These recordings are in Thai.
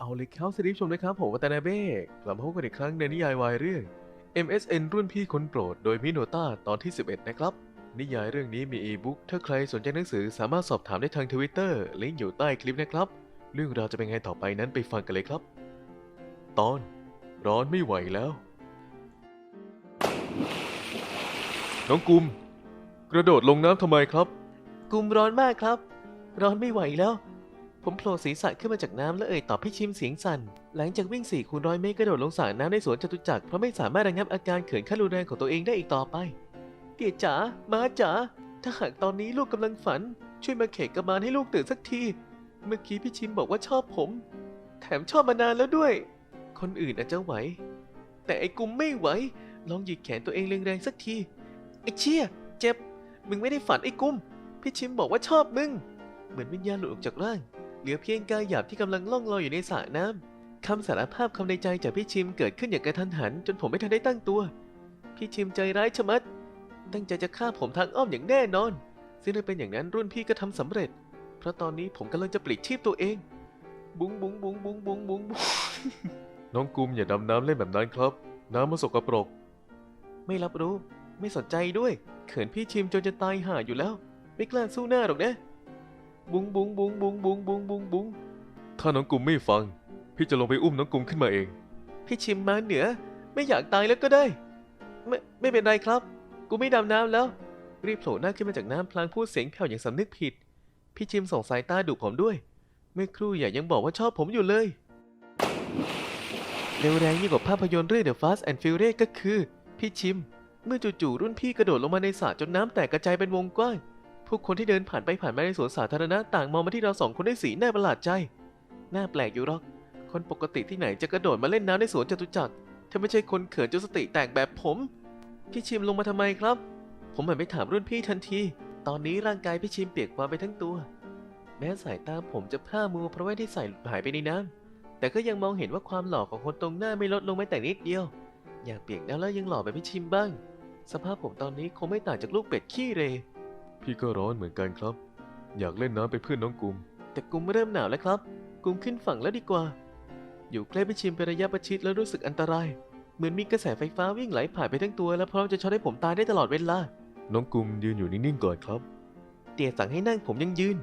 เอาเลยครับสวัสดีชมนะครับผมวัตนาเบ้กลับมาพบกันอีกครั้งในนิยายวายเรื่อง MSN รุ่นพี่คนโปรด โดยมิโนต้าตอนที่ 11 นะครับ นิยายเรื่องนี้มีอีบุ๊กถ้าใครสนใจหนังสือสามารถสอบถามได้ทางทวิตเตอร์ลิงก์อยู่ใต้คลิปนะครับ เรื่องราวจะเป็นไงต่อไปนั้นไปฟังกันเลยครับ ตอน ร้อนไม่ไหวแล้ว น้องกุม กระโดดลงน้ำทำไมครับ กุมร้อนมากครับ ร้อนไม่ไหวแล้ว ผมโผล่ศีรษะขึ้นมาจากน้ำและเอ่ยตอบพี่ชิมเสียงสั่น หลังจากวิ่งสี่คูณร้อยเมตรกระโดดลงสระน้ำในสวนจตุจักรเพราะไม่สามารถระงับอาการเขินขั้นรุนแรงของตัวเองได้อีกต่อไปเตี๋ยจ๋ามาจ๋าถ้าหากตอนนี้ลูกกำลังฝัน ช่วยมาเขกกระบาลให้ลูกตื่นสักที เมื่อกี้พี่ชิมบอกว่าชอบผม แถมชอบมานานแล้วด้วย คนอื่นอาจจะไหว แต่ไอ้กุมไม่ไหว ลองหยิกแขนตัวเองแรงๆสักทีไอ้เชี่ยเจ็บ มึงไม่ได้ฝันไอ้กุม พี่ชิมบอกว่าชอบมึง เหมือนวิญญาณหลุดออกจากร่าง เหลือเพียงกายหยาบที่กำลังล่องลอยอยู่ในสระน้ำคำสารภาพคำในใจจากพี่ชิมเกิดขึ้นอย่างกระทันหัน จนผมไม่ทันได้ตั้งตัว พี่ชิมใจร้ายชะมัด ตั้งใจจะฆ่าผมทางอ้อมอย่างแน่นอน ซึ่งถ้าเป็นอย่างนั้นรุ่นพี่ก็ทำสำเร็จ เพราะตอนนี้ผมกำลังจะปลิดชีพตัวเอง บุ้งบุ้งบุ้งบุ้งบุ้งบุ้งบุ้งน้องกุมอย่าดำน้ำเล่นแบบนั้นครับ น้ำมันสกปรก ไม่รับรู้ ไม่สนใจด้วย เขินพี่ชิมจนจะตายห่าอยู่แล้ว ไม่กล้าสู้หน้าหรอกนะ บุ้งบุ้งบุ้งบุ้งบุ้งบุ้งบุ้งบุ้งถ้าน้องกุมไม่ฟัง พี่จะลงไปอุ้มน้องกุมขึ้นมาเอง พี่ชิมมาเหนือ ไม่อยากตายแล้วก็ได้ ไม่ไม่เป็นไรครับ กูไม่ดำน้ำแล้ว รีบโผล่หน้าขึ้นมาจากน้ำพลางพูดเสียงแผ่วอย่างสำนึกผิด พี่ชิมส่งสายตาดุผมด้วย เมื่อครู่อย่ายังบอกว่าชอบผมอยู่เลยเร็วแรงยิ่งกว่าภาพยนตร์เรื่อง The Fast and Furious ก็คือ พี่ชิม เมื่อจู่ๆรุ่นพี่กระโดดลงมาในสระจนน้ำแตกกระจายเป็นวงกว้าง ผู้คนที่เดินผ่านไปผ่านมาในสวนสาธารณะต่างมองมาที่เราสองคนด้วยสีหน้าประหลาดใจน่าแปลกอยู่หรอก คนปกติที่ไหนจะกระโดดมาเล่นน้ำในสวนจตุจักรถ้าไม่ใช่คนเขินจนสติแตกแบบผม พี่ชิมลงมาทำไมครับ ผมหันไปถามรุ่นพี่ทันที ตอนนี้ร่างกายพี่ชิมเปียกปอนไปทั้งตัว แม้สายตาผมจะพร่ามัวเพราะว่าที่ใส่หายไปในน้ำแต่ก็ยังมองเห็นว่าความหล่อของคนตรงหน้าไม่ลดลงแม้แต่นิดเดียว อยากเปียกน้ำแล้วยังหล่อแบบพี่ชิมบ้าง สภาพผมตอนนี้คงไม่ต่างจากลูกเป็ดขี้เร พี่ก็ร้อนเหมือนกันครับ อยากเล่นน้ำเป็นเพื่อนน้องกุม แต่กุมเริ่มหนาวแล้วครับ กุมขึ้นฝั่งแล้วดีกว่า อยู่ใกล้พี่ชิมเป็นระยะประชิดแล้วรู้สึกอันตราย เหมือนมีกระแสไฟฟ้าวิ่งไหลผ่านไปทั้งตัว และพร้อมจะช็อตให้ผมตายได้ตลอดเวลา น้องกุมยืนอยู่นิ่งๆก่อนครับ เตี่ยสั่งให้นั่งผมยังยืน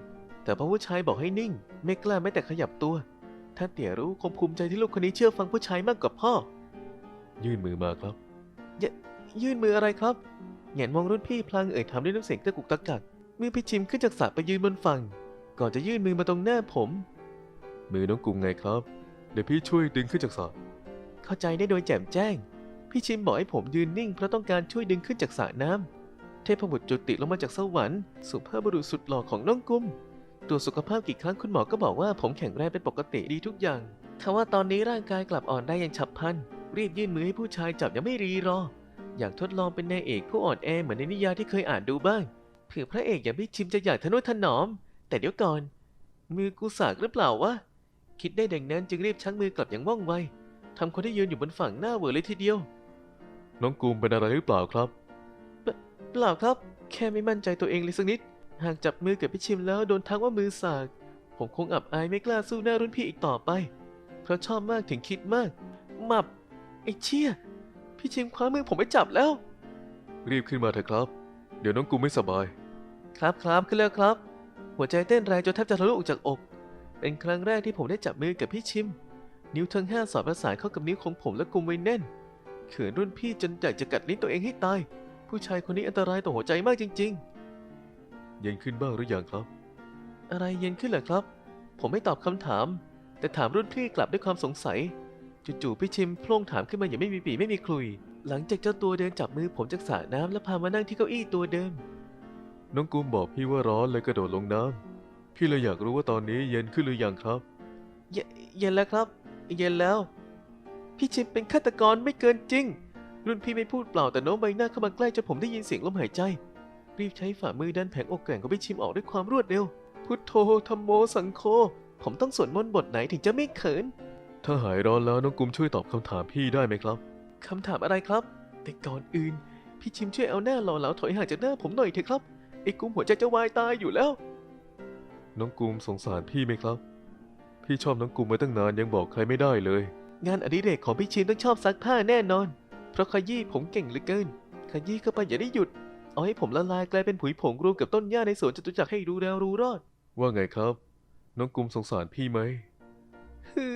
แต่พอผู้ชายบอกให้นิ่ง ไม่กล้าแม้แต่ขยับตัว ถ้าเตี่ยรู้คงภูมิใจที่ลูกคนนี้เชื่อฟังผู้ชายมากกว่าพ่อ ยื่นมือมาครับยยื่นมืออะไรครับ แหงนมองรุ่นพี่พลางเอ่ยถามด้วยน้ำเสียงตะกุกตะกัก เมื่อพี่ชิมขึ้นจากสระไปยืนบนฝั่ง ก่อนจะยื่นมือมาตรงหน้าผม มือน้องกุมไงครับ เดี๋ยวพี่ช่วยดึงขึ้นจากสระเข้าใจได้โดยแจ่มแจ้ง พี่ชิมบอกให้ผมยืนนิ่งเพราะต้องการช่วยดึงขึ้นจากสระน้ำเทพบุตรจุติลงมาจากสวรรค์สุภาพบุรุษสุดหล่อของน้องกุมตรวจสุขภาพกี่ครั้งคุณหมอก็บอกว่าผมแข็งแรงเป็นปกติดีทุกอย่างทว่าตอนนี้ร่างกายกลับอ่อนได้อย่างฉับพลัน รีบยื่นมือให้ผู้ชายจับยังไม่รีรอ อยากทดลองเป็นนายเอกผู้อ่อนแอเหมือนในนิยายที่เคยอ่านดูบ้างเผื่อพระเอกอย่างพี่ชิมจะอยากทะนุถนอม แต่เดี๋ยวก่อน มือกูสากหรือเปล่าวะคิดได้ดังนั้นจึงรีบชักมือกลับอย่างว่องไวทำคนที่ยืนอยู่บนฝั่งหน้าเหวอเลยทีเดียว น้องกูมเป็นอะไรหรือเปล่าครับ เปล่าครับ แค่ไม่มั่นใจตัวเองเลยสักนิด หากจับมือกับพี่ชิมแล้วโดนทักว่ามือสาก ผมคงอับอายไม่กล้าสู้หน้ารุ่นพี่อีกต่อไป เพราะชอบมากถึงคิดมากหมับไอ้เชี่ย พี่ชิมคว้ามือผมไปจับแล้ว รีบขึ้นมาเถอะครับ เดี๋ยวน้องกูไม่สบาย ครับครับขึ้นแล้วครับ หัวใจเต้นแรงจนแทบจะทะลุออกจากอก เป็นครั้งแรกที่ผมได้จับมือกับพี่ชิม นิ้วทั้งห้าสอดประสานเข้ากับนิ้วของผมและกุมไว้แน่น เขินรุ่นพี่จนอยากจะกัดลิ้นตัวเองให้ตาย ผู้ชายคนนี้อันตรายต่อหัวใจมากจริง ๆ เย็นขึ้นบ้างหรือยังครับ อะไรเย็นขึ้นเหรอครับ ผมไม่ตอบคำถาม แต่ถามรุ่นพี่กลับด้วยความสงสัย จู่ๆพี่ชิมโพล่งถามขึ้นมาอย่างไม่มีปีไม่มีคลุย หลังจากเจ้าตัวเดินจับมือผมจากสระน้ำและพามานั่งที่เก้าอี้ตัวเดิม น้องกุมบอกพี่ว่าร้อนเลยกระโดดลงน้ำพี่เลยอยากรู้ว่าตอนนี้เย็นขึ้นหรือยังครับเยเย็นแล้วครับ เย็นแล้ว พี่ชิมเป็นฆาตกรไม่เกินจริง รุ่นพี่ไม่พูดเปล่าแต่โน้มใบหน้าเข้ามาใกล้จนผมได้ยินเสียงลมหายใจ รีบใช้ฝ่ามือดันแผงอกแกร่งของพี่ชิมออกด้วยความรวดเร็ว พุทโธธรรมโมสังโฆ ผมต้องสวดมนต์บทไหนถึงจะไม่เขิน ถ้าหายร้อนแล้วน้องกุมช่วยตอบคำถามพี่ได้ไหมครับคำถามอะไรครับ แต่ก่อนอื่น พี่ชิมช่วยเอาหน้าหล่อเหลาถอยห่างจากหน้าผมหน่อยเถอะครับไอ้กุมหัวใจจะวายตายอยู่แล้ว น้องกุมสงสารพี่ไหมครับพพี่ชอบน้องกุมมาตั้งนานยังบอกใครไม่ได้เลย งานอดิเรกของพี่ชินต้องชอบซักผ้าแน่นอน เพราะขยี้ผมเก่งเหลือเกินขยี้เข้าไปอย่าได้หยุด เอาให้ผมละลายกลายเป็นผุยผงรวมกับต้นหญ้าในสวนจตุจักรให้รู้แล้วรู้รอด ว่าไงครับ น้องกุมสงสารพี่ไหมฮื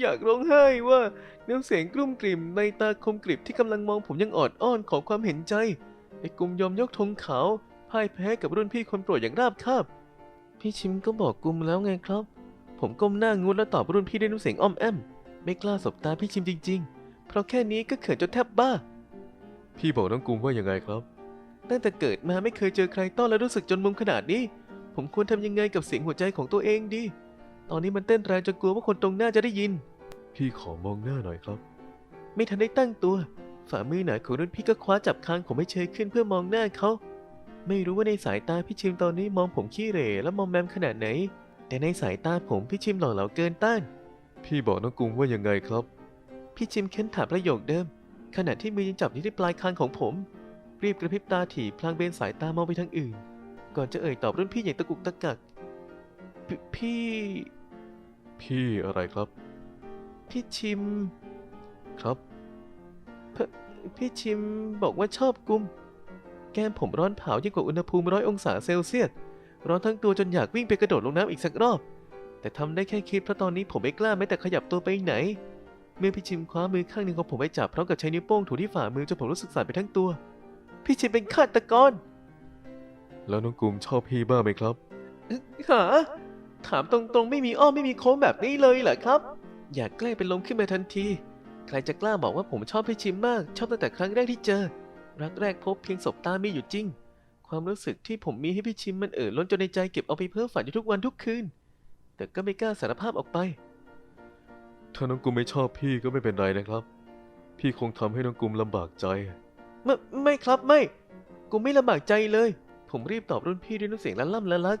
อยากร้องไห้ว่าน้ำเสียงกลุ้มกลิ่มในตาคมกริบที่กำลังมองผมยังออดอ้อนขอความเห็นใจ ไอ้กุมยอมยกธงขาวพ่ายแพ้กับรุ่นพี่คนโปรดอย่างราบคาบ พี่ชิมก็บอกกุมแล้วไงครับ ผมก้มหน้างุนและตอบรุ่นพี่ด้วยน้ำเสียงอ้อมแอม ไม่กล้าสบตาพี่ชิมจริง ๆ เพราะแค่นี้ก็เขินจนแทบบ้า พี่บอกน้องกุมว่ายังไงครับ ตั้งแต่เกิดมาไม่เคยเจอใครต้อนและรู้สึกจนมุมขนาดนี้ ผมควรทำยังไงกับเสียงหัวใจของตัวเองดี ตอนนี้มันเต้นแรงจนกลัวว่าคนตรงหน้าจะได้ยิน พี่ขอมองหน้าหน่อยครับ ไม่ทันได้ตั้งตัว ฝ่ามือหนาของรุ่นพี่ก็คว้าจับคางผมให้เชยขึ้นเพื่อมองหน้าเขา ไม่รู้ว่าในสายตาพี่ชิมตอนนี้มองผมขี้เหร่และมองแมมขนาดไหน แต่ในสายตาผมพี่ชิมหล่อเหลาเกินต้าน พี่บอกน้องกุมว่ายังไงครับ พี่ชิมเค้นถามประโยคเดิม ขณะที่มือยังจับอยู่ที่ปลายคางของผม รีบกระพริบตาถี่พลางเบนสายตามองไปทางอื่น ก่อนจะเอ่ยตอบรุ่นพี่อย่างตะกุกตะกักพพี่ พี่อะไรครับ พี่ชิม ครับพี่ชิมบอกว่าชอบกุม แก้มผมร้อนเผายิ่งกว่าอุณหภูมิร้อยองศาเซลเซียส ร้อนทั้งตัวจนอยากวิ่งไปกระโดดลงน้ำอีกสักรอบ แต่ทำได้แค่คิดเพราะตอนนี้ผมไม่กล้าแม้แต่ขยับตัวไปไหน เมื่อพี่ชิมคว้ามือข้างหนึ่งของผมไปจับพร้อมกับใช้นิ้วโป้งถูที่ฝ่ามือจนผมรู้สึกสั่นไปทั้งตัว พี่ชิมเป็นฆาตกร แล้วน้องกุมชอบพี่บ้างไหมครับหาถามตรงๆ ไม่มีอ้อมไม่มีโค้งแบบนี้เลยเหรอครับ อยากแกล้งเป็นลมขึ้นมาทันที ใครจะกล้าบอกว่าผมชอบพี่ชิมมาก ชอบตั้งแต่ครั้งแรกที่เจอ รักแรกพบเพียงสบตามีอยู่จริง ความรู้สึกที่ผมมีให้พี่ชิมมันเอ่อล้นจนในใจเก็บเอาไปเพ้อฝันอยู่ทุกวันทุกคืน แต่ก็ไม่กล้าสารภาพออกไป ถ้าน้องกุมไม่ชอบพี่ก็ไม่เป็นไรนะครับ พี่คงทำให้น้องกุมลำบากใจ ไม่ไม่ครับไม่กูไม่ลำบากใจเลย ผมรีบตอบรุ่นพี่ด้วยน้ำเสียงละล่ำละลัก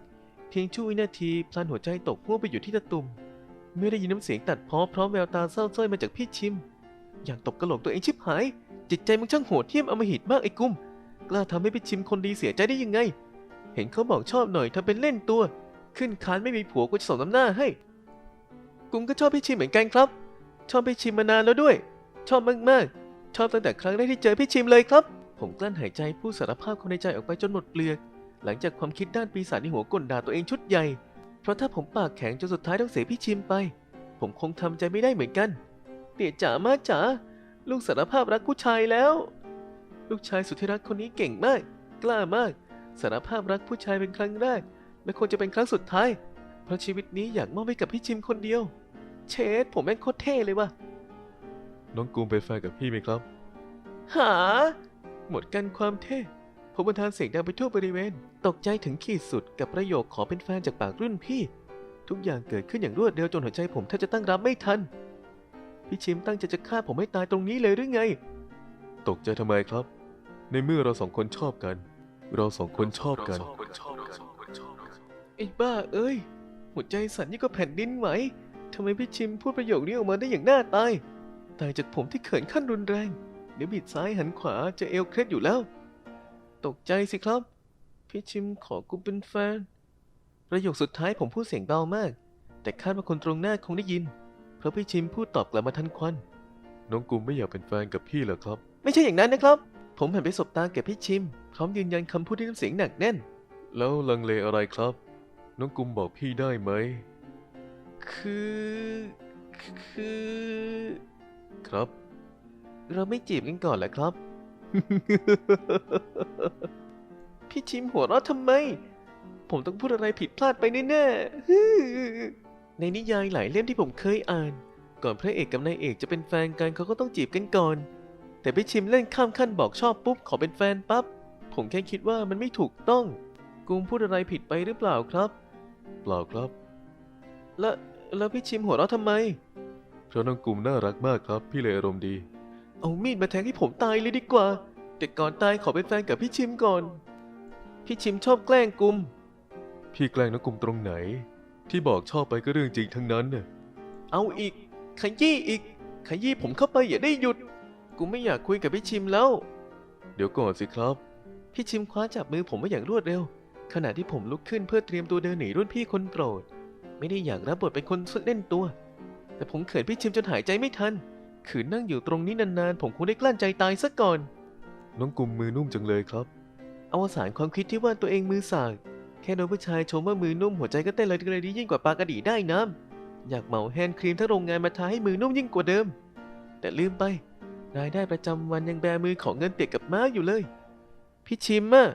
เพียงชั่ววินาทีพลันหัวใจตกหัวไปอยู่ที่ตะตุ่ม เมื่อได้ยินน้ำเสียงตัดพ้อพร้อมแววตาเศร้าส้อยมาจากพี่ชิม อย่างตบกระโหลกตัวเองชิบหาย จิตใจมึงช่างโหดเหี้ยมอำมหิตมากไอ้กุ้ม กล้าทำให้พี่ชิมคนดีเสียใจได้ยังไง เห็นเขาบอกชอบหน่อยทำเป็นเล่นตัว ขึ้นคานไม่มีผัวกูจะส่งน้ำหน้าให้ กุ้มก็ชอบพี่ชิมเหมือนกันครับ ชอบพี่ชิมมานานแล้วด้วย ชอบมากๆ ชอบตั้งแต่ครั้งแรกที่เจอพี่ชิมเลยครับ ผมกลั้นหายใจพูดสารภาพความในใจออกไปจนหมดเปลือก หลังจากความคิดด้านปีศาจในหัวกลด่าตัวเองชุดใหญ่ เพราะถ้าผมปากแข็งจนสุดท้ายต้องเสียพี่ชิมไป ผมคงทำใจไม่ได้เหมือนกัน เตี่ยจ๋ามากจ๋าลูกสารภาพรักผู้ชายแล้ว ลูกชายสุดที่รักคนนี้เก่งมาก กล้ามากสารภาพรักผู้ชายเป็นครั้งแรก และควรจะเป็นครั้งสุดท้าย เพราะชีวิตนี้อยากมอบให้กับพี่ชิมคนเดียว เชดผมแม่งโคตรเท่เลยว่ะน้องกุมเป็นแฟนกับพี่ไหมครับ หา หมดกันความเท่ ผมบันทานเสียงดังไปทั่วบริเวณ ตกใจถึงขีดสุดกับประโยคขอเป็นแฟนจากปากรุ่นพี่ ทุกอย่างเกิดขึ้นอย่างรวดเร็วจนหัวใจผมแทบจะตั้งรับไม่ทัน พี่ชิมตั้งใจจะฆ่าผมให้ตายตรงนี้เลยหรือไง ตกใจทำไมครับ ในเมื่อเราสองคนชอบกัน เราสองคนชอบกัน ไอ้บ้าเอ้ย หัวใจสั่นยิ่งกว่าแผ่นดินไหวทำไมพี่ชิมพูดประโยคนี้ออกมาได้อย่างน่าตายตายจากผมที่เขินขั้นรุนแรง เดี๋ยวบิดซ้ายหันขวาจะเอวเคล็ดอยู่แล้ว ตกใจสิครับ พี่ชิมขอกูเป็นแฟน ประโยคสุดท้ายผมพูดเสียงเบามาก แต่คาดว่าคนตรงหน้าคงได้ยิน เพราะพี่ชิมพูดตอบกลับมาทันควัน น้องกุมไม่อยากเป็นแฟนกับพี่เหรอครับ ไม่ใช่อย่างนั้นนะครับ ผมหันไปสบตากับพี่ชิม พร้อมยืนยันคำพูดด้วยน้ำเสียงหนักแน่น แล้วลังเลอะไรครับ น้องกุมบอกพี่ได้ไหม คือ คือ ครับ เราไม่จีบกันก่อนเหรอครับ พี่ชิมหัวเราะทำไม ผมต้องพูดอะไรผิดพลาดไปแน่ๆในนิยายหลายเล่มที่ผมเคยอ่าน ก่อนพระเอกกับนายเอกจะเป็นแฟนกันเขาก็ต้องจีบกันก่อน แต่พี่ชิมเล่นข้ามขั้นบอกชอบปุ๊บขอเป็นแฟนปั๊บ ผมแค่คิดว่ามันไม่ถูกต้อง กุงพูดอะไรผิดไปหรือเปล่าครับ เปล่าครับ แล้วแล้วพี่ชิมหัวเราะทำไม เพราะน้องกุมน่ารักมากครับ พี่เลยอารมณ์ดี เอามีดมาแทงให้ผมตายเลยดีกว่า แต่ก่อนตายขอเป็นแฟนกับพี่ชิมก่อน พี่ชิมชอบแกล้งกุม พี่แกล้งน้องกุมตรงไหน ที่บอกชอบไปก็เรื่องจริงทั้งนั้นน่ะเอาอีก ขยี้อีก ขยี้ผมเข้าไปอย่าได้หยุด กูไม่อยากคุยกับพี่ชิมแล้ว เดี๋ยวก่อนสิครับ พี่ชิมคว้าจับมือผมไว้อย่างรวดเร็ว ขณะที่ผมลุกขึ้นเพื่อเตรียมตัวเดินหนีรุ่นพี่คนโปรด ไม่ได้อยากรับบทเป็นคนเล่นตัว แต่ผมเขินพี่ชิมจนหายใจไม่ทัน ขืนนั่งอยู่ตรงนี้นานๆ ผมคงได้กลั้นใจตายซะก่อน น้องกุมมือนุ่มจังเลยครับ อวสานความคิดที่ว่าตัวเองมือสาก แค่โดนผู้ชายชมว่ามือนุ่มหัวใจก็เต้นเลยเลยดียิ่งกว่าปลากระดีได้น้ำ อยากเหมาแฮนด์ครีมทั้งโรงงานมาทาให้มือนุ่มยิ่งกว่าเดิม แต่ลืมไป รายได้ประจำวันยังแบมือของเงินเตียกกับม้าอยู่เลย พี่ชิมอะ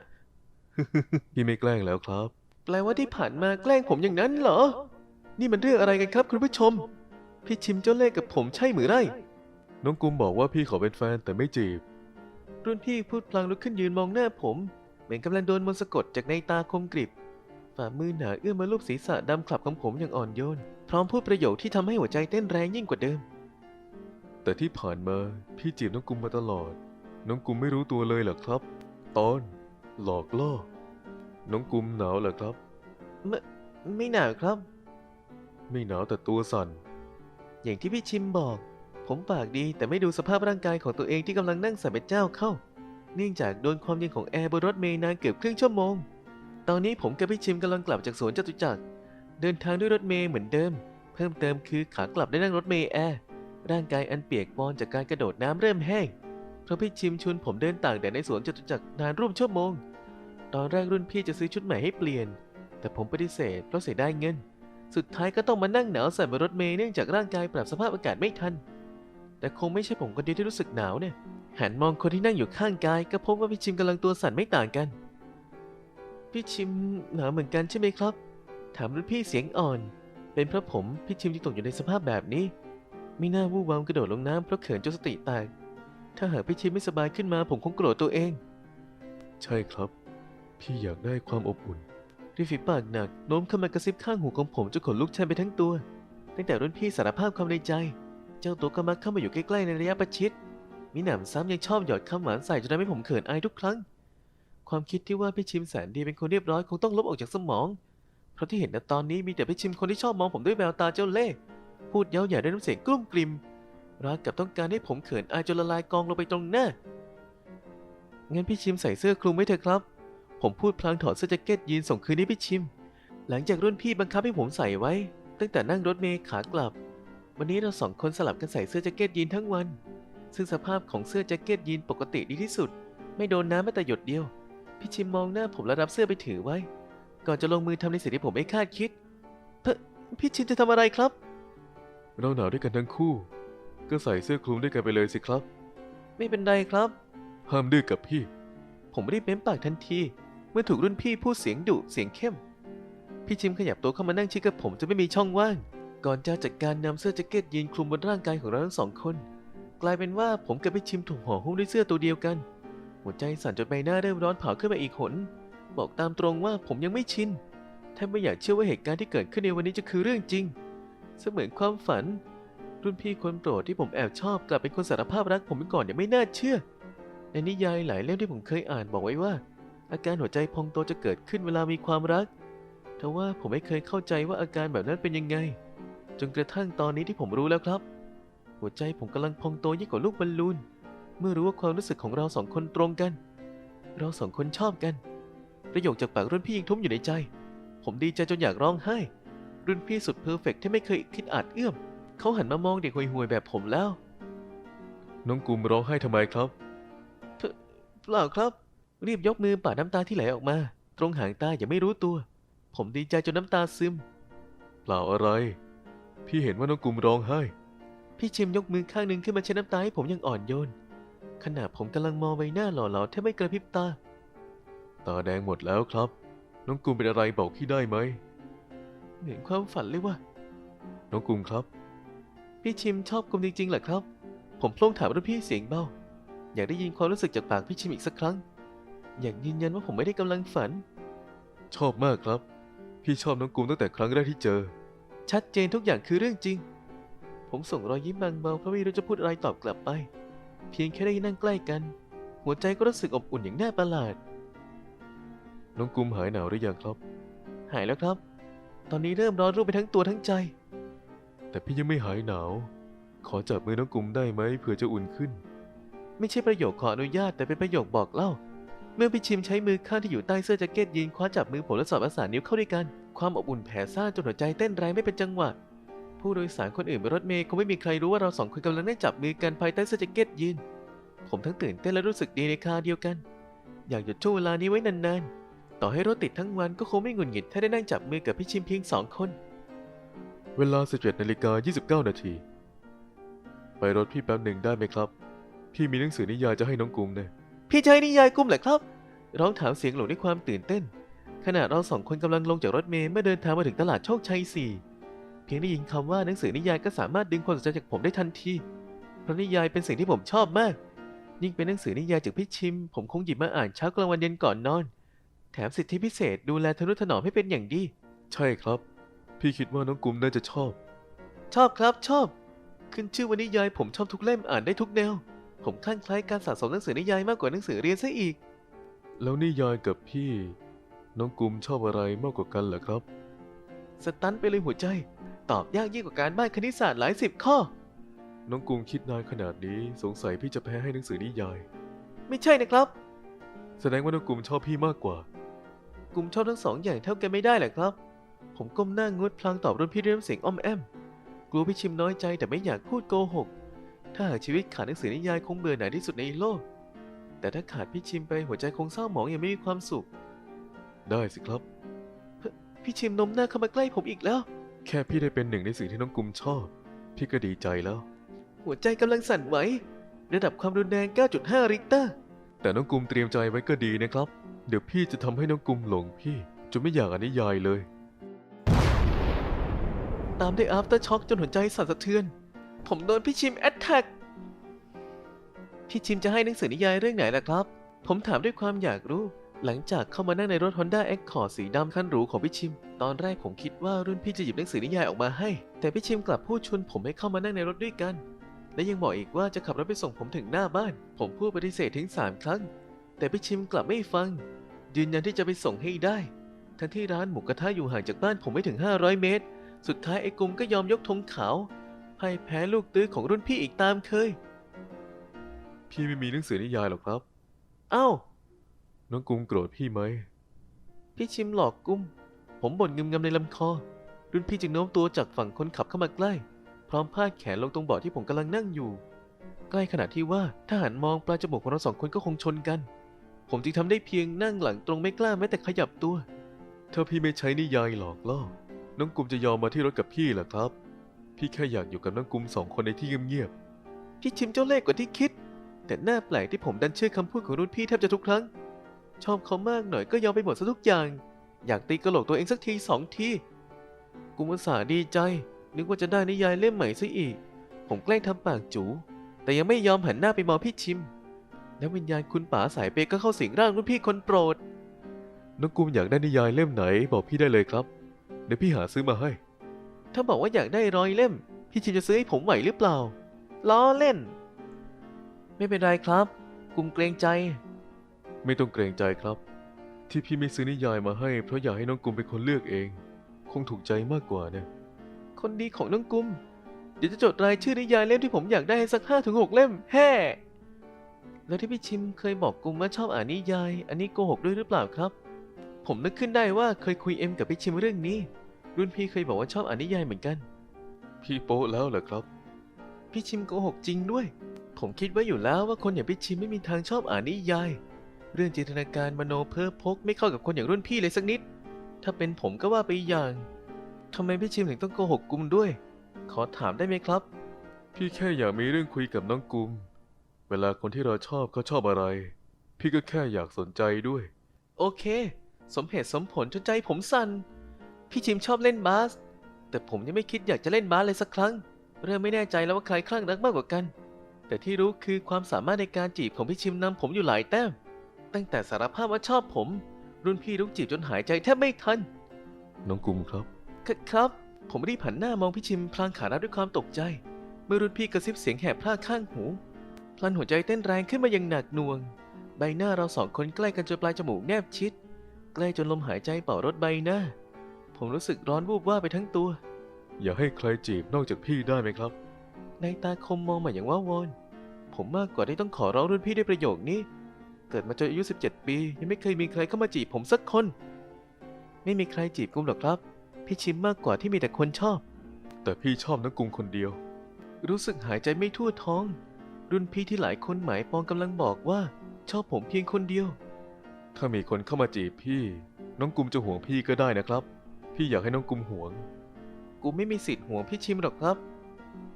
พี่ไม่แกล้งแล้วครับ แปลว่าที่ผ่านมาแกล้งผมอย่างนั้นเหรอ นี่มันเรื่องอะไรกันครับคุณผู้ชม พี่ชิมเจ้าเล่ห์กับผมใช่หรือไร น้องกุมบอกว่าพี่ขอเป็นแฟนแต่ไม่จีบ รุ่นพี่พูดพลางลุกขึ้นยืนมองหน้าผม เหมือนกำลังโดนมนต์สะกดจากในตาคมกริบ ฝ่ามือหนาเอื้อมมาลูบศีรษะดำขลับของผมอย่างอ่อนโยน พร้อมพูดประโยคที่ทำให้หัวใจเต้นแรงยิ่งกว่าเดิม แต่ที่ผ่านมาพี่จีบน้องกุมมาตลอด น้องกุมไม่รู้ตัวเลยเหรอครับ ตอน หลอกล่อ น้องกุมหนาวเหรอครับ ไม่ไม่หนาวครับ ไม่หนาวแต่ตัวสั่นอย่างที่พี่ชิมบอก ผมปากดีแต่ไม่ดูสภาพร่างกายของตัวเองที่กำลังนั่งสั่เป็นเจ้าเข้า เนื่องจากโดนความเย็นของแอร์บนรถเมล์นานเกือบครึ่งชั่วโมง ตอนนี้ผมกับพี่ชิมกำลังกลับจากสวนจตุจักร เดินทางด้วยรถเมล์เหมือนเดิม เพิ่มเติมคือขากลับได้นั่งรถเมล์แอร์ ร่างกายอันเปียกปอนจากการกระโดดน้ำเริ่มแห้ง เพราะพี่ชิมชวนผมเดินต่างแดดในสวนจตุจักรนานร่วมชั่วโมง ตอนแรกรุ่นพี่จะซื้อชุดใหม่ให้เปลี่ยน แต่ผมปฏิเสธเพราะเสียดายเงิน สุดท้ายก็ต้องมานั่งหนาวใส่บนรถเมล์เนื่องจากร่างกายปรับสภาพอากาศไม่ทัน แต่คงไม่ใช่ผมคนเดียวที่รู้สึกหนาวเนี่ย หันมองคนที่นั่งอยู่ข้างกาย ก็พบว่าพี่ชิมกำลังตัวสั่นไม่ต่างกัน พี่ชิมหนาวเหมือนกันใช่ไหมครับ ถามรุ่นพี่เสียงอ่อน เป็นเพราะผมพี่ชิมจึงตกอยู่ในสภาพแบบนี้ ไม่น่าวู่วามกระโดดลงน้ำเพราะเขินจนสติแตก ถ้าหากพี่ชิมไม่สบายขึ้นมาผมคงโกรธตัวเอง ใช่ครับ พี่อยากได้ความอบอุ่นริมฝีปากหนักโน้มเข้ามากระซิบข้างหูของผมจนขนลุกชันไปทั้งตัว ตั้งแต่รุ่นพี่สารภาพความในใจ จ้าตัวก็มักเข้ามาอยู่ใกล้ๆในระยะประชิด มิหนำซ้ำยังชอบหยอดคำหวานใส่จนทำให้ผมเขินอายทุกครั้ง ความคิดที่ว่าพี่ชิมแสนดีเป็นคนเรียบร้อยคงต้องลบออกจากสมอง เพราะที่เห็นณตอนนี้มีแต่พี่ชิมคนที่ชอบมองผมด้วยแววตาเจ้าเล่ห์ พูดเย้าหยันด้วยน้ำเสียงกลุ้มกลิ่มราวกับต้องการให้ผมเขินอายจนละลายกองลงไปตรงหน้า งั้นพี่ชิมใส่เสื้อคลุมไว้เถอะครับ ผมพูดพลางถอดเสื้อแจ็คเก็ตยีนส่งคืนให้พี่ชิม หลังจากรุ่นพี่บังคับให้ผมใส่ไว้ ตั้งแต่นั่งรถเมล์ขากลับ วันนี้เราสองคนสลับกันใส่เสื้อแจ็คเก็ตยีนทั้งวัน ซึ่งสภาพของเสื้อแจ็คเก็ตยีนปกติดีที่สุด ไม่โดนน้ำแม้แต่หยดเดียว พี่ชิมมองหน้าผมแล้วรับเสื้อไปถือไว้ ก่อนจะลงมือทำในสิ่งที่ผมไม่คาดคิดเพพี่ชิมจะทำอะไรครับ เราหนาวด้วยกันทั้งคู่ ก็ใส่เสื้อคลุมด้วยกันไปเลยสิครับ ไม่เป็นไรครับ ห้ามดื้อกับพี่ ผมรีบเม้มปากทันที เมื่อถูกรุ่นพี่พูดเสียงดุเสียงเข้ม พี่ชิมขยับตัวเข้ามานั่งชิดกับผมจะไม่มีช่องว่าง ก่อนจะจัดการนำเสื้อแจ็คเก็ตยีนคลุมบนร่างกายของเราทั้งสองคน กลายเป็นว่าผมกับพี่ชิมถูกห่อหุ้มด้วยเสื้อตัวเดียวกัน หัวใจสั่นจนใบหน้าเริ่มร้อนเผาขึ้นมาอีกหน บอกตามตรงว่าผมยังไม่ชินแทบไม่อยากเชื่อว่าเหตุการณ์ที่เกิดขึ้นในวันนี้จะคือเรื่องจริง เสมือนความฝัน รุ่นพี่คนโปรดที่ผมแอบชอบกลับเป็นคนสารภาพรักผมไปก่อนอย่างไม่น่าเชื่อ ในนิยายหลายเล่มที่ผมเคยอ่านบอกไว้ว่า อาการหัวใจพองโตจะเกิดขึ้นเวลามีความรักทว่าผมไม่เคยเข้าใจว่าอาการแบบนั้นเป็นยังไง จนกระทั่งตอนนี้ที่ผมรู้แล้วครับ หัวใจผมกำลังพองโตยิ่งกว่าลูกบอลลูน เมื่อรู้ว่าความรู้สึกของเราสองคนตรงกัน เราสองคนชอบกัน ประโยคจากปากรุ่นพี่ยังทุ้มอยู่ในใจ ผมดีใจจนอยากร้องไห้ รุ่นพี่สุดเพอร์เฟกต์ที่ไม่เคยคิดอาจเอื้อม เขาหันมามองเด็กห่วยๆแบบผมแล้ว น้องกุมร้องไห้ทำไมครับเปล่าครับ รีบยกมือปาดน้ำตาที่ไหลออกมา ตรงหางตาอย่าไม่รู้ตัว ผมดีใจจนน้ำตาซึม เปล่าอะไร พี่เห็นว่าน้องกุมร้องไห้ พี่ชิมยกมือข้างหนึ่งขึ้นมาเช็ดน้ำตาให้ผมอย่างอ่อนโยน ขณะผมกำลังมองใบหน้าหล่อเหลาแทบไม่กระพริบตา ตาแดงหมดแล้วครับ น้องกุมเป็นอะไรบอกพี่ได้ไหม เหมือนความฝันเลยว่าน้องกุมครับ พี่ชิมชอบกุมจริงๆเหรอครับ ผมโพล่งถามรุ่นพี่เสียงเบา อยากได้ยินความรู้สึกจากปากพี่ชิมอีกสักครั้ง อยากยืนยันว่าผมไม่ได้กำลังฝัน ชอบมากครับ พี่ชอบน้องกุมตั้งแต่ครั้งแรกที่เจอ ชัดเจนทุกอย่างคือเรื่องจริง ผมส่งรอยยิ้มบางเบาเพราะไม่รู้จะพูดอะไรตอบกลับไป เพียงแค่ได้นั่งใกล้กัน หัวใจก็รู้สึกอบอุ่นอย่างน่าประหลาด น้องกุมหายหนาวหรือยังครับ หายแล้วครับ ตอนนี้เริ่มร้อนรุ่มไปทั้งตัวทั้งใจ แต่พี่ยังไม่หายหนาว ขอจับมือน้องกุมได้ไหมเผื่อจะอุ่นขึ้น ไม่ใช่ประโยคขออนุญาตแต่เป็นประโยคบอกเล่า เมื่อพี่ชิมใช้มือข้างที่อยู่ใต้เสื้อแจ็คเก็ตยีนคว้าจับมือผมและสอดประสานนิ้วเข้าด้วยกัน ความอบอุ่นแผ่ซ่านจนหัวใจเต้นแรงไม่เป็นจังหวะ ผู้โดยสารคนอื่นบนรถเมล์คงไม่มีใครรู้ว่าเราสองคนกำลังนั่งจับมือกันภายใต้เสื้อแจ็คเก็ตยีนผมทั้งตื่นเต้นและรู้สึกดีในคราวเดียวกัน อยากหยุดช่วงเวลานี้ไว้นานๆ ต่อให้รถติดทั้งวันก็คงไม่หงุดหงิดถ้าได้นั่งจับมือกับพี่ชิมเพียงสองคน เวลา 17นาฬิกา29 นาที ไปรถพี่แป๊บหนึ่งได้ไหมครับ พี่มีหนังสือนิยายจะให้น้องกุมนะพี่ชายนิยายกุ้มเหรอครับ ร้องถามเสียงหลงด้วยความตื่นเต้น ขณะเราสองคนกำลังลงจากรถเมล์เมื่อเดินทางมาถึงตลาดโชคชัยสี่เพียงได้ยินคำว่าหนังสือนิยายก็สามารถดึงความสนใจจากผมได้ทันที เพราะนิยายเป็นสิ่งที่ผมชอบมาก ยิ่งเป็นหนังสือนิยายจากพี่ชิม ผมคงหยิบมาอ่านเช้ากลางวันเย็นก่อนนอน แถมสิทธิพิเศษดูแลทนุถนอมให้เป็นอย่างดี ใช่ครับ พี่คิดว่าน้องกุมน่าจะชอบ ชอบครับชอบ ขึ้นชื่อว่านิยายผมชอบทุกเล่มอ่านได้ทุกแนว ผมคลั่งไคล้การสะสมหนังสือนิยายมากกว่าหนังสือเรียนซะอีก แล้วนิยายกับพี่ น้องกุมชอบอะไรมากกว่ากันเหรอครับ สตันไปเลยหัวใจ ตอบยากยิ่งกว่าการบ้านคณิตศาสตร์หลายสิบข้อ น้องกุมคิดนานขนาดนี้สงสัยพี่จะแพ้ให้หนังสือนิยาย ไม่ใช่นะครับ แสดงว่าน้องกุมชอบพี่มากกว่ากลุ่มชอบทั้งสองอย่างเท่ากันไม่ได้แหละครับ ผมก้มหน้างดพลางตอบรุ่นพี่ด้วยน้ำเสียงอ้อมแอม กลัวพี่ชิมน้อยใจแต่ไม่อยากพูดโกหก ถ้าหากชีวิตขาดหนังสือนิยายคงเบื่อหน่ายที่สุดในโลก แต่ถ้าขาดพี่ชิมไปหัวใจคงเศร้าหมองอย่างไม่มีความสุข ได้สิครับ พี่ชิมนมหน้าเข้ามาใกล้ผมอีกแล้ว แค่พี่ได้เป็นหนึ่งในสิ่งที่น้องกุมชอบ พี่ก็ดีใจแล้ว หัวใจกำลังสั่นไหว ระดับความรุนแรง 9.5 ริกเตอร์ แต่น้องกุมเตรียมใจไว้ก็ดีนะครับ เดี๋ยวพี่จะทำให้น้องกุมหลงพี่จนไม่อยากอ่านนิยายเลย ตามด้วย after shock จนหัวใจสั่นสะเทือน ผมโดนพี่ชิมแอ t แทกพี่ชิมจะให้หนังสือนิยายเรื่องไหนล่ะครับ ผมถามด้วยความอยากรู้ หลังจากเข้ามานั่งในรถ Honda Accord สีดำคันหรูของพี่ชิม ตอนแรกผมคิดว่ารุ่นพี่จะหยิบหนังสือนิยายออกมาให้ แต่พี่ชิมกลับพูดชวนผมให้เข้ามานั่งในรถด้วยกัน และยังบอกอีกว่าจะขับรถไปส่งผมถึงหน้าบ้าน ผมพูดปฏิเสธถึงสามครั้ง แต่พี่ชิมกลับไม่ฟัง ยืนยันที่จะไปส่งให้ได้ ทั้งที่ร้านหมูกระทะอยู่ห่างจากบ้านผมไม่ถึง 500 เมตร สุดท้ายไอ้กุมก็ยอมยกธงขาวพ่ายแพ้ลูกตื้อของรุ่นพี่อีกตามเคย พี่ไม่มีหนังสือนิยายหรอกครับ เอ้า น้องกุ้มโกรธพี่ไหม พี่ชิมหลอกกุ้ม ผมบ่นงึมงำในลำคอ รุ่นพี่จึงโน้มตัวจากฝั่งคนขับเข้ามาใกล้ พร้อมพาดแขนลงตรงเบาะที่ผมกำลังนั่งอยู่ ใกล้ขนาดที่ว่าถ้าหันมองปลายจมูกของเราสองคนก็คงชนกัน ผมจึงทำได้เพียงนั่งหลังตรงไม่กล้าแม้แต่ขยับตัว ถ้าพี่ไม่ใช้นิยายหลอกล่อ น้องกุมจะยอมมาที่รถกับพี่เหรอครับ พี่แค่อยากอยู่กับน้องกุมสองคนในที่เงียบพี่ชิมเจ้าเล่ห์กว่าที่คิด แต่น่าแปลกที่ผมดันเชื่อคำพูดของรุ่นพี่แทบจะทุกครั้ง ชอบเขามากหน่อยก็ยอมไปหมดซะทุกอย่าง อยากตีกระโหลกตัวเองสักทีสองทีกุมอุตส่าห์ดีใจ นึกว่าจะได้นิยายเล่มใหม่ซะอีก ผมแกล้งทำปากจู แต่ยังไม่ยอมหันหน้าไปมองพี่ชิม แล้ววิญญาณคุณป๋าสายเปย์ก็เข้าสิงร่างรุ่นพี่คนโปรดๆน้องกุมอยากได้นิยายเล่มไหน บอกพี่ได้เลยครับ เดี๋ยวพี่หาซื้อมาให้ ถ้าบอกว่าอยากได้ร้อยเล่ม พี่ชิมจะซื้อให้ผมไหวหรือเปล่า ล้อเล่น ไม่เป็นไรครับ กุมเกรงใจ ไม่ต้องเกรงใจครับ ที่พี่ไม่ซื้อนิยายมาให้ เพราะอยากให้น้องกุมเป็นคนเลือกเอง คงถูกใจมากกว่านะ คนดีของน้องกุม เดี๋ยวจะจดรายชื่อนิยายเล่มที่ผมอยากได้ให้สักห้าถึงหกเล่ม แฮ่แล้วที่พี่ชิมเคยบอกกุมว่าชอบอ่านนิยาย อันนี้โกหกด้วยหรือเปล่าครับ ผมนึกขึ้นได้ว่าเคยคุยเอ็มกับพี่ชิมเรื่องนี้ รุ่นพี่เคยบอกว่าชอบอ่านนิยายเหมือนกัน พี่โป๊ะแล้วเหรอครับ พี่ชิมโกหกจริงด้วย ผมคิดไว้อยู่แล้วว่าคนอย่างพี่ชิมไม่มีทางชอบอ่านนิยาย เรื่องจินตนาการมโนเพ้อพกไม่เข้ากับคนอย่างรุ่นพี่เลยสักนิด ถ้าเป็นผมก็ว่าไปอย่างทำไมพี่ชิมถึงต้องโกหกกุมด้วย ขอถามได้ไหมครับ พี่แค่อยากมีเรื่องคุยกับน้องกุม เวลาคนที่เราชอบเขาชอบอะไร พี่ก็แค่อยากสนใจด้วย โอเค สมเหตุสมผลจนใจผมสั่น พี่ชิมชอบเล่นบาส แต่ผมยังไม่คิดอยากจะเล่นบาสเลยสักครั้ง เริ่มไม่แน่ใจแล้วว่าใครคลั่งรักมากกว่ากัน แต่ที่รู้คือความสามารถในการจีบของพี่ชิมนำผมอยู่หลายแต้ม ตั้งแต่สารภาพว่าชอบผม รุ่นพี่ลุกจีบจนหายใจแทบไม่ทัน น้องกุมครับคครับ ผมรีบหันหน้ามองพี่ชิมพลางขารับด้วยความตกใจ เมื่อรุ่นพี่กระซิบเสียงแหบพร่าข้างหู พลันหัวใจเต้นแรงขึ้นมาอย่างหนักหน่วง ใบหน้าเราสองคนใกล้กันจนปลายจมูกแนบชิด ใกล้จนลมหายใจเป่ารถใบหน้า ผมรู้สึกร้อนวูบว่าบไปทั้งตัว อย่าให้ใครจีบนอกจากพี่ได้ไหมครับ ในตาคมมองมาอย่างว่าวอนผมมากกว่าที่ต้องขอร้องรุ่นพี่ด้วยประโยคนี้เกิดมาจนอายุ 17 ปี ยังไม่เคยมีใครเข้ามาจีบผมสักคน ไม่มีใครจีบกุมหรอกครับ พี่ชิมมากกว่าที่มีแต่คนชอบ แต่พี่ชอบน้องกุมคนเดียว รู้สึกหายใจไม่ทั่วท้อง รุ่นพี่ที่หลายคนหมายปองกำลังบอกว่า ชอบผมเพียงคนเดียว ถ้ามีคนเข้ามาจีบพี่ น้องกุมจะห่วงพี่ก็ได้นะครับ พี่อยากให้น้องกุมห่วง กูไม่มีสิทธิ์ห่วงพี่ชิมหรอกครับ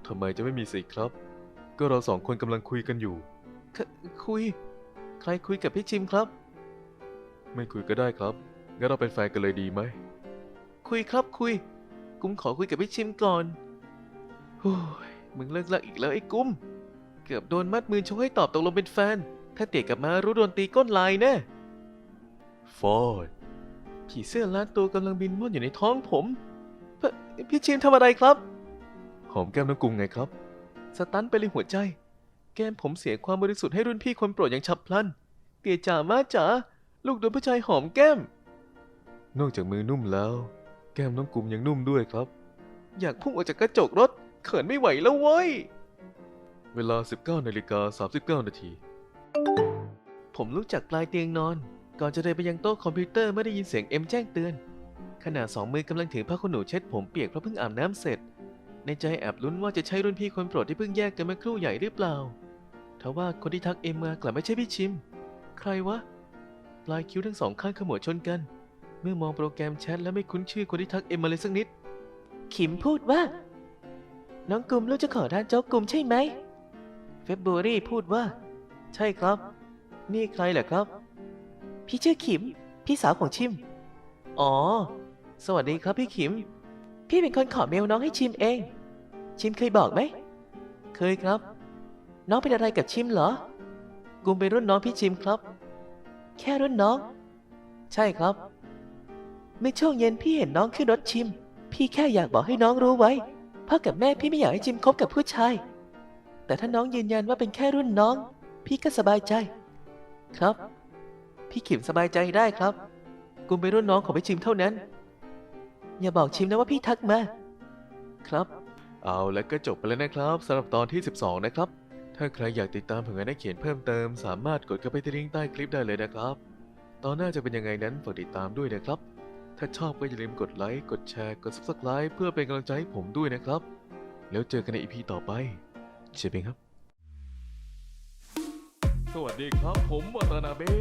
ทำไมจะไม่มีสิทธิ์ครับ ก็เราสองคนกำลังคุยกันอยู่ คคุย ใครคุยกับพี่ชิมครับ ไม่คุยก็ได้ครับ งั้นเราเป็นแฟนกันเลยดีไหม คุยครับคุย กุ้มขอคุยกับพี่ชิมก่อนโอ้ยมึงเลิกลักอีกแล้วไอ้กุ้มเกือบโดนมัดมือชงให้ตอบตกลงเป็นแฟน ถ้าเตี๋ยกลับมารู้โดนตีก้นลายแน่ฟอดผีเสื้อล้านตัวกำลังบินว่อนอยู่ในท้องผมพพี่ชิมทำอะไรครับ หอมแก้มน้องกุมไงครับ สตันไปเลยหัวใจ แก้มผมเสียความบริสุทธิ์ให้รุ่นพี่คนโปรดอย่างฉับพลัน เตี๋ยจ๋ามาจ๋าลูกโดนผู้ชายหอมแก้ม นอกจากมือนุ่มแล้ว แก้มน้องกุมยังนุ่มด้วยครับ อยากพุ่งออกจากกระจกรถ เขินไม่ไหวแล้วเว้ย เวลา 19นาฬิกา39นาที ผมลุกจากปลายเตียงนอน ก่อนจะเดินไปยังโต๊ะคอมพิวเตอร์เมื่อได้ยินเสียงเอ็มแจ้งเตือนขณะสองมือกำลังถือผ้าขนหนูเช็ดผมเปียกเพราะเพิ่งอาบน้ำเสร็จ ในใจแอบลุ้นว่าจะใช่รุ่นพี่คนโปรดที่เพิ่งแยกกันเมื่อครู่ใหญ่หรือเปล่าทว่าคนที่ทักเอ็มมากลับไม่ใช่พี่ชิม ใครวะ ปลายคิ้วทั้งสองข้างขมวดชนกัน เมื่อมองโปรแกรมแชทแล้วไม่คุ้นชื่อคนที่ทักเอ็มมาเลยสักนิด ขิมพูดว่า น้องกลุ่มลูกจะขอทานโจ๊กกลุ่มใช่ไหม เฟบรุรี่พูดว่า ใช่ครับ นี่ใครเหรอครับ พี่ชื่อขิม พี่สาวของชิม อ๋อ สวัสดีครับพี่ขิม พี่เป็นคนขอเมลน้องให้ชิมเอง ชิมเคยบอกไหม เคยครับ น้องเป็นอะไรกับชิมเหรอ กุมเป็นรุ่นน้องพี่ชิมครับ แค่รุ่นน้อง ใช่ครับ เมื่อช่วงเย็นพี่เห็นน้องขึ้นรถชิม พี่แค่อยากบอกให้น้องรู้ไว้ พ่อกับแม่พี่ไม่อยากให้ชิมคบกับผู้ชาย แต่ถ้าน้องยืนยันว่าเป็นแค่รุ่นน้อง พี่ก็สบายใจ ครับ พี่ขิมสบายใจได้ครับ กุมเป็นรุ่นน้องของพี่ชิมเท่านั้น อย่าบอกชิมนะว่าพี่ทักมา ครับ เอาแล้วก็จบไปแล้วนะครับสำหรับตอนที่ 12 นะครับ ถ้าใครอยากติดตามผลงานนักเขียนเพิ่มเติม สามารถกดเข้าไปที่ลิงก์ใต้คลิปได้เลยนะครับ ตอนหน้าจะเป็นยังไงนั้นฝากติดตามด้วยนะครับ ถ้าชอบก็อย่าลืมกดไลค์กดแชร์กด subscribe เพื่อเป็นกำลังใจให้ผมด้วยนะครับ แล้วเจอกันใน EP ต่อไปเชฟเองครับ สวัสดีครับผมวัตนาเบ้